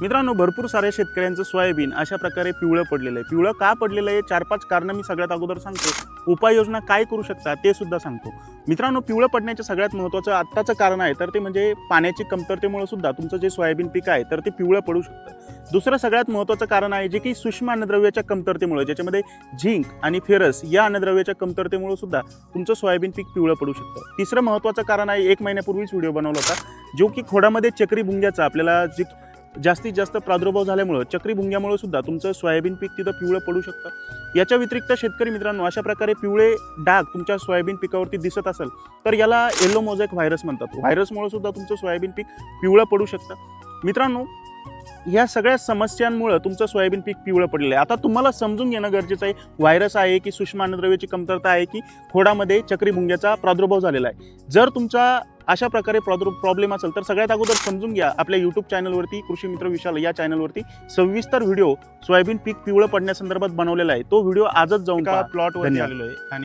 मित्रांनो भरपूर साऱ्या शेतकऱ्यांचं सोयाबीन अशा प्रकारे पिवळं पडलेलं आहे. पिवळं का पडलेलं आहे? चार पाच कारणं मी सगळ्यात अगोदर सांगतो. उपाययोजना काय करू शकता ते सुद्धा सांगतो. मित्रांनो पिवळं पडण्याचं सगळ्यात महत्त्वाचं आत्ताचं कारण आहे तर ते म्हणजे पाण्याची कमतरतेमुळे सुद्धा तुमचं जे सोयाबीन पीक आहे तर ते पिवळं पडू शकतं. दुसरं सगळ्यात महत्त्वाचं कारण आहे जे की सूक्ष्म अन्नद्रव्याच्या कमतरतेमुळे ज्याच्यामध्ये झिंक आणि फेरस या अन्नद्रव्याच्या कमतरतेमुळे सुद्धा तुमचं सोयाबीन पीक पिवळं पडू शकतं. तिसरं महत्त्वाचं कारण आहे एक महिन्यापूर्वीच व्हिडिओ बनवला होता जो की खोडामध्ये चक्री भुंग्याचा आपल्याला जी जास्तीत जास्त प्रादुर्भाव झाल्यामुळं चक्रीभुंग्यामुळं सुद्धा तुमचं सोयाबीन पीक तिथं पिवळं पडू शकतं. याच्या व्यतिरिक्त शेतकरी मित्रांनो अशा प्रकारे पिवळे डाग तुमच्या सोयाबीन पिकावरती दिसत असेल तर याला येलो मोझॅक व्हायरस म्हणतात. व्हायरसमुळे सुद्धा तुमचं सोयाबीन पीक पिवळं पडू शकतं. मित्रांनो या सगळ्या समस्यांमुळं तुमचं सोयाबीन पीक पिवळं पडलेलं आहे. आता तुम्हाला समजून घेणं गरजेचं आहे व्हायरस आहे की सूक्ष्म अन्नद्रव्याची कमतरता आहे की खोडामध्ये चक्रीभुंग्याचा प्रादुर्भाव झालेला आहे. जर तुमचा अशा प्रकारे प्रादुर् प्रॉब्लेम असेल तर सगळ्यात अगोदर समजून घ्या आपल्या यूट्यूब चॅनलवरती कृषी मित्र विशाल या चॅनलवरती सविस्तर व्हिडिओ सोयाबीन पीक पिवळं पडण्यासंदर्भात बनवलेला आहे. तो व्हिडिओ आजच जाऊन धन्यवाद. आलेलो आहे. आणि